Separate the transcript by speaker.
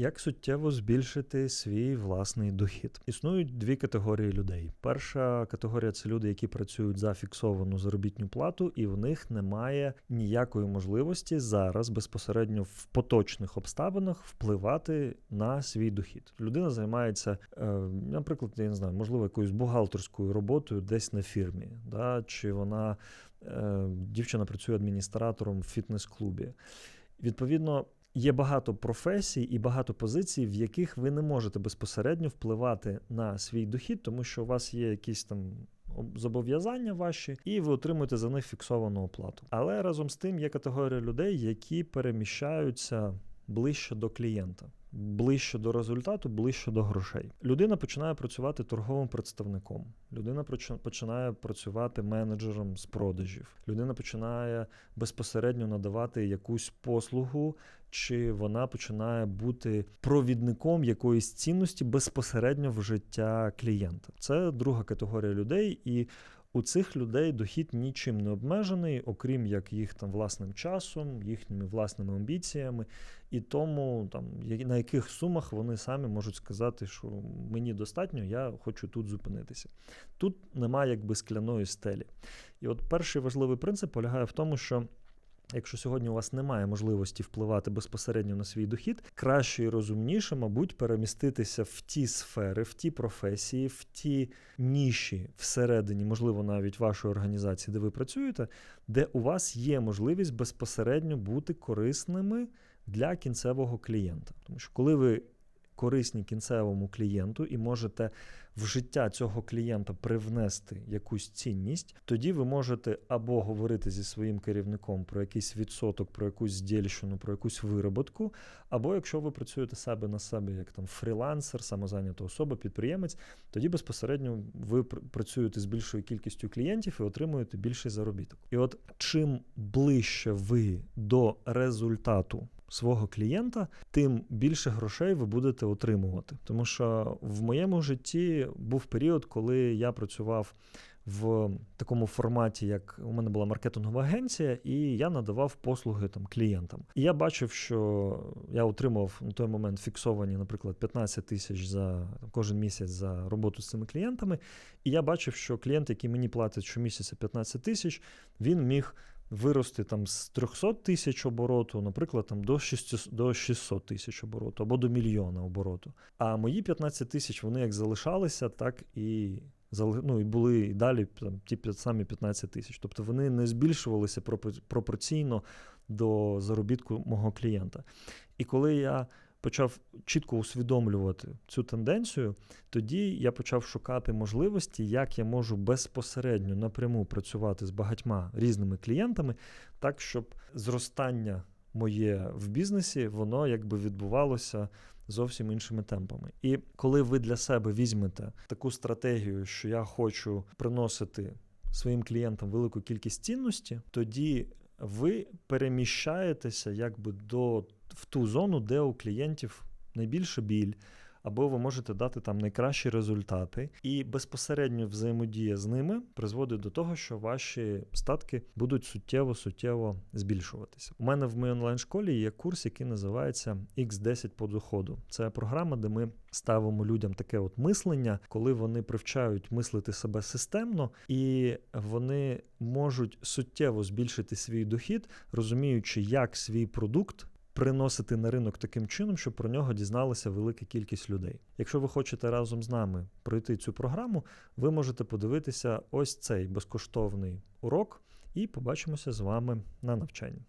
Speaker 1: Як суттєво збільшити свій власний дохід? Існують дві категорії людей. Перша категорія це люди, які працюють за фіксовану заробітну плату, і в них немає ніякої можливості зараз безпосередньо в поточних обставинах впливати на свій дохід. Людина займається, е, наприклад, я не знаю, можливо, якоюсь бухгалтерською роботою десь на фірмі, да, чи вона е, дівчина працює адміністратором в фітнес-клубі. Відповідно. Є багато професій і багато позицій, в яких ви не можете безпосередньо впливати на свій дохід, тому що у вас є якісь там зобов'язання ваші, і ви отримуєте за них фіксовану оплату. Але разом з тим є категорія людей, які переміщаються ближче до клієнта. Ближче до результату, ближче до грошей. Людина починає працювати торговим представником. Людина починає працювати менеджером з продажів. Людина починає безпосередньо надавати якусь послугу, чи вона починає бути провідником якоїсь цінності безпосередньо в життя клієнта. Це друга категорія людей, і у цих людей дохід нічим не обмежений, окрім як їх там власним часом, їхніми власними амбіціями, і тому там на яких сумах вони самі можуть сказати, що мені достатньо, я хочу тут зупинитися. Тут немає якби скляної стелі. І от перший важливий принцип полягає в тому, що. Якщо сьогодні у вас немає можливості впливати безпосередньо на свій дохід, краще і розумніше, мабуть, переміститися в ті сфери, в ті професії, в ті ніші всередині, можливо, навіть вашої організації, де ви працюєте, де у вас є можливість безпосередньо бути корисними для кінцевого клієнта. Тому що коли ви корисні кінцевому клієнту і можете в життя цього клієнта привнести якусь цінність, тоді ви можете або говорити зі своїм керівником про якийсь відсоток, про якусь здільщину, про якусь вироботку, або якщо ви працюєте себе на себе як там фрілансер, самозайнята особа, підприємець, тоді безпосередньо ви працюєте з більшою кількістю клієнтів і отримуєте більший заробіток. І от чим ближче ви до результату свого клієнта, тим більше грошей ви будете отримувати. Тому що в моєму житті був період, коли я працював в такому форматі, як у мене була маркетингова агенція, і я надавав послуги там клієнтам. І я бачив, що я отримав на той момент фіксовані, наприклад, 15 тисяч за кожен місяць за роботу з цими клієнтами. І я бачив, що клієнт, який мені платить щомісяця 15 тисяч, він міг вирости там з 300 тисяч обороту, наприклад, там до 600 до 600 тисяч обороту або до мільйона обороту. А мої 15 тисяч вони як залишалися, так і ну, і були і далі там, ті самі 15 тисяч. Тобто вони не збільшувалися пропорційно до заробітку мого клієнта. І коли я почав чітко усвідомлювати цю тенденцію, тоді я почав шукати можливості, як я можу безпосередньо напряму працювати з багатьма різними клієнтами, так щоб зростання моє в бізнесі, воно якби відбувалося зовсім іншими темпами. І коли ви для себе візьмете таку стратегію, що я хочу приносити своїм клієнтам велику кількість цінності, тоді ви переміщаєтеся якби до в ту зону, де у клієнтів найбільше біль, або ви можете дати там найкращі результати, і безпосередньо взаємодія з ними призводить до того, що ваші статки будуть суттєво-суттєво збільшуватися. У мене в моїй онлайн-школі є курс, який називається X10 по доходу. Це програма, де ми ставимо людям таке от мислення, коли вони привчають мислити себе системно, і вони можуть суттєво збільшити свій дохід, розуміючи, як свій продукт приносити на ринок таким чином, щоб про нього дізналася велика кількість людей. Якщо ви хочете разом з нами пройти цю програму, ви можете подивитися ось цей безкоштовний урок, і побачимося з вами на навчанні.